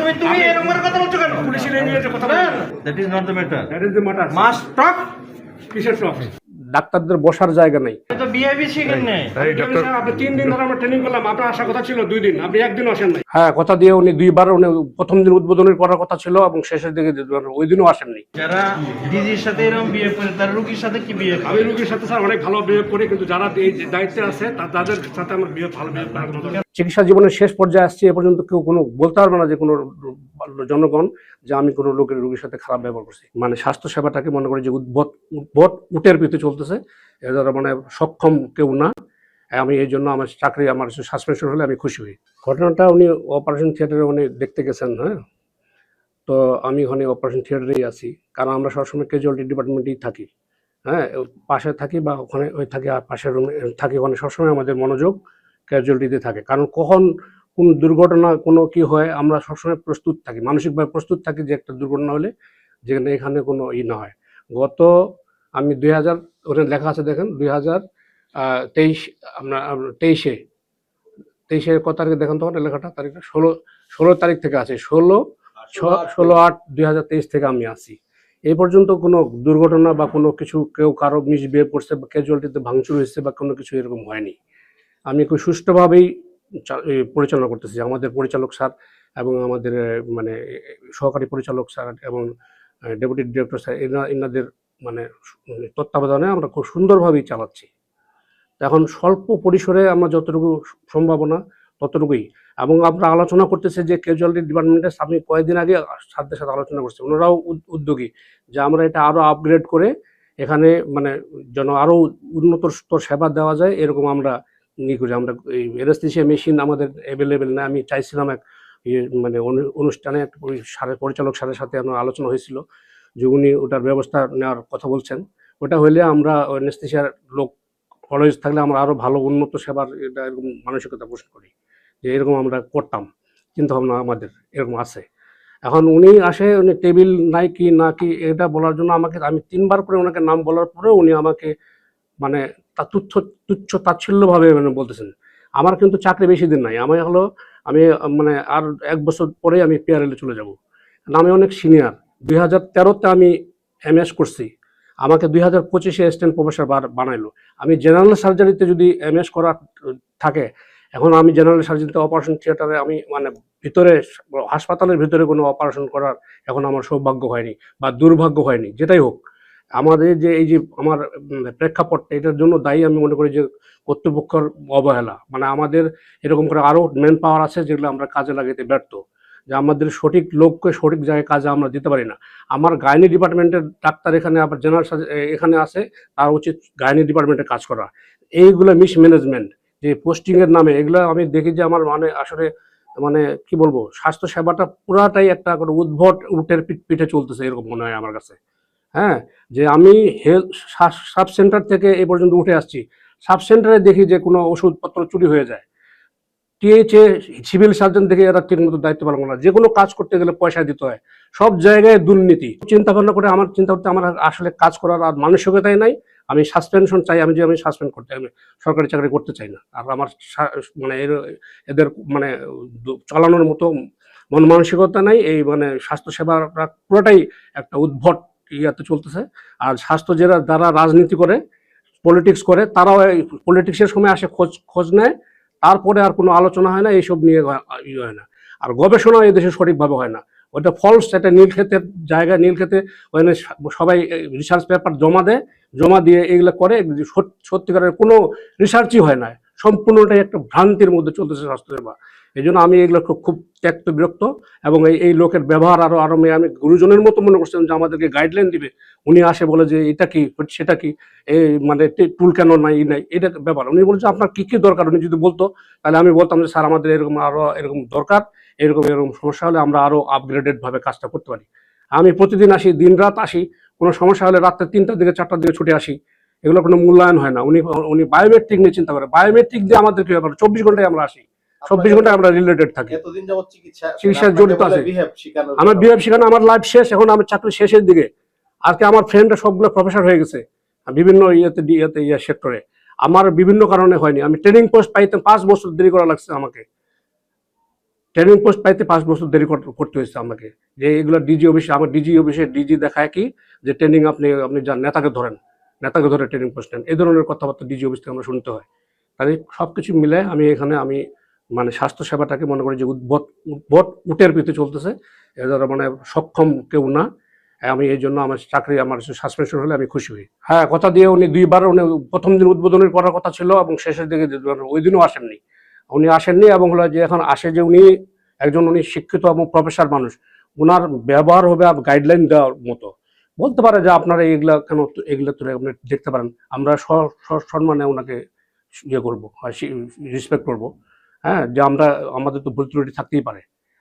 তুমি তুমি এরকম কথা বলছো কেন? পুলিশের এই নিয়ে কথা না, বলছেন that is not the matter. That is the matter must talk. কিসের টক ডাক্তারদের বসার জায়গা নেই। হ্যাঁ কথা দিয়ে উনি দুইবার উনি প্রথম দিন উদ্বোধনের করার কথা ছিল এবং শেষের দিকে ওই দিনও আসেননি। যারা ডিজির সাথে এরকম বিহেভ করে তারা রুগীর সাথে কি বিহেভ আমি রুগীর সাথে স্যার অনেক ভালো বিহেভ করি কিন্তু যারা এই দায়িত্বে আছে তাদের সাথে আমার বিহেভ ভালো বিহেভ করার চিকিৎসা জীবনের শেষ পর্যায়ে আসছে এ পর্যন্ত কেউ কোনো বলতে পারবে না যে কোনো জনগণ যে আমি কোনো লোকের রোগীর সাথে খারাপ ব্যবহার করছি। মানে স্বাস্থ্য সেবাটাকে মনে করি যে উদ্ভট উদ্ভট উটের পিতে চলতেছে এ দ্বারা মানে সক্ষম কেউ না। আমি এই জন্য আমার চাকরি, আমার সাসপেনশন হলে আমি খুশি হই। ঘটনাটা উনি অপারেশন থিয়েটারে উনি দেখতে গেছেন হ্যাঁ? তো আমি ওখানে অপারেশন থিয়েটারেই আছি। কারণ আমরা সবসময় ক্যাজুয়ালিটি ডিপার্টমেন্টেই থাকি। হ্যাঁ পাশে থাকি বা ওখানে ওই থাকি, আর পাশের রুমে থাকি। ওখানে সবসময় আমাদের মনোযোগ ক্যাজুয়ালিটিতে থাকে। কারণ কখন কোন দুর্ঘটনা, কোনো কি হয়, আমরা সবসময় প্রস্তুত থাকি। মানসিকভাবে প্রস্তুত থাকি যে একটা দুর্ঘটনা হলে, যেখানে এখানে কোনো ই না হয়। গত আমি দুই হাজার ওখানে লেখা আছে দেখেন দুই হাজার তেইশ আপনার তেইশে তেইশে কত তারিখে দেখেন তখন লেখাটা? তারিখটা ষোলো ষোলো তারিখ থেকে আছে ষোলো ছ- ষোলো আট দুই হাজার তেইশ থেকে আমি আসি এই পর্যন্ত কোনো দুর্ঘটনা বা কোনো কিছু কেউ কারও মিসবিহেভ করছে বা ক্যাজুয়ালিটিতে ভাঙচুর হয়েছে বা কোনো কিছু এরকম হয়নি। আমি খুব সুষ্ঠুভাবেই পরিচালনা করতেছি। আমাদের পরিচালক স্যার এবং আমাদের মানে সহকারী পরিচালক স্যার এবং ডেপুটি ডিরেক্টর স্যার এনা এনাদের মানে তত্ত্বাবধানে আমরা খুব সুন্দরভাবেই চালাচ্ছি। এখন স্বল্প পরিসরে আমরা যতটুকু সম্ভাবনা ততটুকুই। এবং আমরা আলোচনা করতেছে যে ক্যাজুয়ালিটি ডিপার্টমেন্টের আমি কয়েকদিন আগে সাথে সাথে আলোচনা করছি। ওনারাও উদ- উদ্যোগী যে আমরা এটা আরও আপগ্রেড করে এখানে মানে যেন আরও উন্নত স্তর সেবা দেওয়া যায়, এরকম আমরা ই করি। আমরা এই এনাস্থেশিয়া মেশিন আমাদের অ্যাভেলেবেল না। আমি চাইছিলাম এক ইয়ে মানে অনু- অনুষ্ঠানে এক সারের পরিচালক স্যারের সাথে আমার আলোচনা হয়েছিল। যে উনি ওটার ব্যবস্থা নেওয়ার কথা বলছেন, ওটা হলে আমরা এনাস্থেশিয়ার লোক কলেজ থাকলে আমরা আরও ভালো উন্নত সেবার এটা এরকম মানসিকতা পোষণ করি, যে এরকম আমরা করতাম চিন্তা ভাবনা আমাদের এরকম আছে। এখন উনি আসে, উনি টেবিল নাই কি না কি এটা বলার জন্য আমাকে, আমি তিনবার করে ওনাকে নাম বলার পরেও উনি আমাকে মানে তা তুচ্ছ তুচ্ছ তাচ্ছিল্যভাবে মানে বলতেছেন। আমার কিন্তু চাকরি বেশি দিন নাই, আমি হলো, আমি মানে আর এক বছর পরে আমি পিআরএলে চলে যাব। আমি অনেক সিনিয়র দুই হাজার তেরোতে আমি এম এস করছি। আমাকে দুই হাজার পঁচিশে অ্যাসিস্ট্যান্ট প্রফেসর বানাইলো। আমি জেনারেল সার্জারিতে যদি এম এস করা থাকে, এখন আমি জেনারেল সার্জারিতে অপারেশন থিয়েটারে আমি মানে ভিতরে, হাসপাতালের ভিতরে কোনো অপারেশন করার এখন আমার সৌভাগ্য হয়নি বা দুর্ভাগ্য হয়নি, যেটাই হোক। আমাদের যে এই যে আমার প্রেক্ষাপটটা, এটার জন্য দায়ী আমি মনে করি যে কর্তৃপক্ষের অবহেলা। মানে আমাদের এরকম করে আরও ম্যান পাওয়ার আছে যেগুলো আমরা কাজে লাগাতে ব্যর্থ। যে আমাদের সঠিক লোককে সঠিক জায়গায় কাজে আমরা দিতে পারি না। আমার গাইনি ডিপার্টমেন্টের ডাক্তার এখানে আবার জেনারেল এখানে আছে, তার উচিত গাইনি ডিপার্টমেন্টে কাজ করা। এইগুলো মিস ম্যানেজমেন্ট, যে পোস্টিংয়ের নামে, এগুলো আমি দেখি যে আমার মানে আসলে মানে কি বলব স্বাস্থ্য সেবাটা পুরাটাই একটা করে উদ্ভট উটের পিঠ, পিঠে চলতেছে এরকম মনে হয় আমার কাছে। হ্যাঁ যে আমি হেলথ সাব সেন্টার থেকে এ পর্যন্ত উঠে আসছি। সাব সেন্টারে দেখি যে কোনো ওষুধপত্র চুরি হয়ে যায়। টিএইচএ সিভিল সার্জন থেকে এরা ঠিক মতো দায়িত্ব পালন করে যে কোনো কাজ করতে গেলে পয়সা দিতে হয়। সব জায়গায় দুর্নীতি। চিন্তা ভাবনা করে আমার চিন্তা করতে আমার আসলে কাজ করার আর মানসিকতাই নাই। আমি সাসপেনশন চাই, আমি যে আমি সাসপেন্ড করতে আমি সরকারি চাকরি করতে চাই না। আর আমার মানে এদের মানে চালানোর মতো মন মানসিকতা নাই। এই মানে স্বাস্থ্য সেবাটা পুরোটাই একটা উদ্ভট ইয়াতে চলতেছে। আর স্বাস্থ্য যারা যারা রাজনীতি করে পলিটিক্স করে, তারাও এই পলিটিক্সের সময় আসে খোঁজ খোঁজ নেয়। তারপরে আর কোনো আলোচনা হয় না, এইসব নিয়ে ইয়ে হয় না। আর গবেষণা এদেশে দেশে সঠিকভাবে হয় না। ওটা ফলস একটা নীলক্ষেতের জায়গায় নীলক্ষেতে ওখানে সবাই রিসার্চ পেপার জমা দেয়, জমা দিয়ে এগুলো করে সত- সত্যিকারের কোনো রিসার্চই হয় না। সম্পূর্ণটাই একটা ভ্রান্তির মধ্যে চলতেছে স্বাস্থ্যসেবা। এই জন্য আমি এগুলো খুব খুব ত্যক্ত বিরক্ত এবং এই এই লোকের ব্যবহার আরও আরও আমি গুরুজনের মতো মনে করছিলাম যে আমাদেরকে গাইডলাইন দিবে। উনি আসে বলে যে, এটা কি? সেটা কি? এই মানে টুল কেন নাই ই নাই? এটা ব্যাপার। উনি বলছে, আপনার কি কি দরকার? উনি যদি বলতো, তাহলে আমি বলতাম যে, স্যার, আমাদের এরকম আরও, এরকম দরকার, এরকম এরকম সমস্যা হলে আমরা আরও আপগ্রেডেড ভাবে কাজটা করতে পারি। আমি প্রতিদিন আসি দিন রাত আসি, কোনো সমস্যা হলে রাত্রে তিনটার দিকে, চারটার দিকে ছুটে আসি। এগুলো কোনো মূল্যায়ন হয় না। উনি উনি বায়োমেট্রিক নিয়ে চিন্তা করে। বায়োমেট্রিক দিয়ে আমাদের কি ব্যাপার? চব্বিশ ঘন্টায় আমরা আসি। চব্বিশ ঘন্টায় আমরা রিলেটেড থাকি। চিকিৎসা জড়িত আছে। আমার। বিহেভ শেখানো আমার লাইফ শেষ এখন আমার চাকরি শেষের দিকে। আজকে আমার ফ্রেন্ডরা সবগুলো প্রফেসর হয়ে গেছে বিভিন্ন ইয়েতে ইয়েতে ইয়ে সেক্টরে আমার বিভিন্ন কারণে হয়নি। আমি ট্রেনিং পোস্ট পাইতে পাঁচ বছর দেরি করা লাগছে আমাকে। ট্রেনিং পোস্ট পাইতে পাঁচ বছর দেরি কর- করতে হয়েছে আমাকে। যে এগুলো ডিজি অফিসে আমার ডিজি অফিসে ডিজি দেখায় কি? যে ট্রেনিং আপনি আপনি যান নেতাকে ধরেন। নেতাকে ধরে ট্রেনিং নেন। এই ধরনের কথাবার্তা ডিজি অফিস থেকে আমরা শুনতে হয়। তাই সব কিছু মিলে আমি এখানে আমি মানে স্বাস্থ্য সেবাটাকে মনে করি যে উদ্ভট উদ্ভট উটের পিতে চলতেছে। এ ধরো মানে সক্ষম কেউ না, আমি এই জন্য আমার চাকরি, আমার সাসপেনশন হলে আমি খুশি হই। হ্যাঁ কথা দিয়ে উনি দুইবার উনি প্রথম দিন উদ্বোধনের করার কথা ছিল এবং শেষের দিকে ওই দিনও আসেননি। উনি আসেননি এবং হলো যে এখন আসে যে উনি একজন উনি শিক্ষিত এবং প্রফেসর মানুষ। ওনার ব্যবহার হবে গাইডলাইন দেওয়ার মতো। বলতে পারে যে আপনারা এগুলা কেন এগুলো তুলে আপনি দেখতে পারেন। আমরা সম্মানে ওনাকে ইয়ে করব রেসপেক্ট করব। হ্যাঁ যে আমরা, আমাদের তো ভুল ত্রুটি থাকতেই পারে।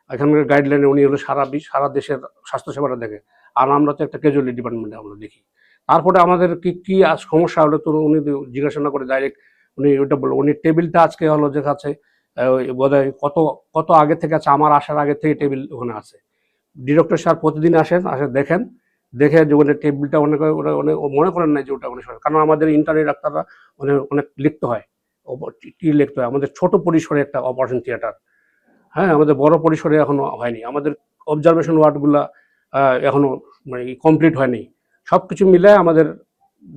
এখানকার গাইডলাইনে উনি হলো সারা সারা দেশের স্বাস্থ্যসেবাটা দেখে। আর আমরা তো একটা ক্যাজুয়ালি ডিপার্টমেন্টে আমরা দেখি। তারপরে আমাদের কি কি সমস্যা হলো তো উনি জিজ্ঞাসা করে ডাইরেক্ট উনি ওইটা বলল, উনি টেবিলটা আজকে হলো যে বোধ হয় কত কত আগে থেকে আছে, আমার আসার আগে থেকে টেবিল ওখানে আছে। ডিরেক্টর স্যার প্রতিদিন আসেন, আসে দেখেন। দেখে যে ওখানে টেবিলটা অনেক, ওরা অনেক মনে করেন না যে ওটা অনেক কারণ আমাদের ইন্টারনেট ডাক্তাররা অনেক অনেক লিখতে হয়। কি লিখতে হয়? আমাদের ছোট পরিসরে একটা অপারেশন থিয়েটার হ্যাঁ আমাদের বড় পরিসরে এখনও হয়নি। আমাদের অবজারভেশন ওয়ার্ডগুলা এখনও মানে কমপ্লিট হয়নি। সব কিছু মিলে আমাদের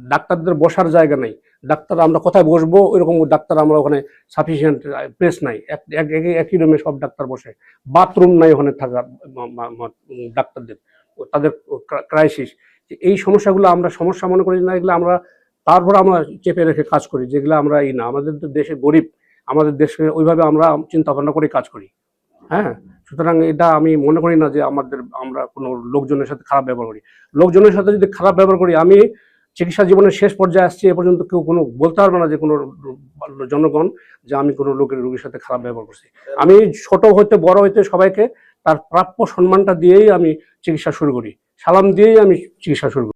ডাক্তারদের বসার জায়গা নেই। ডাক্তার আমরা কোথায় বসবো? ওইরকম ডাক্তার আমরা ওখানে সাফিসিয়েন্ট প্লেস নাই। এক- এক- এক- একই রুমে সব ডাক্তার বসে। বাথরুম নাই ওখানে মা- ডাক্তারদের। তাদের ক্রাইসিস এই সমস্যাগুলো আমরা সমস্যা মনে করি না, এগুলো আমরা তারপর আমরা চেপে রেখে কাজ করি, যেগুলো আমরা এই না, আমাদের তো দেশে গরিব, আমাদের দেশে ওইভাবে আমরা চিন্তা ভাবনা করে কাজ করি হ্যাঁ? সুতরাং এটা আমি মনে করি না যে আমাদের, আমরা কোনো লোকজনের সাথে খারাপ ব্যবহার করি। লোকজনের সাথে যদি খারাপ ব্যবহার করি, আমি চিকিৎসা জীবনের শেষ পর্যায়ে আসছি, এ পর্যন্ত কেউ কোনো বলতে পারবে না যে কোনো জনগণ যে আমি কোনো লোকের রোগীর সাথে খারাপ ব্যবহার করছি। আমি ছোট হইতে, বড় হইতে সবাইকে তার প্রাপ্য সম্মানটা দিয়েই আমি চিকিৎসা শুরু করি। সালাম দিয়েই আমি চিকিৎসা শুরু করি।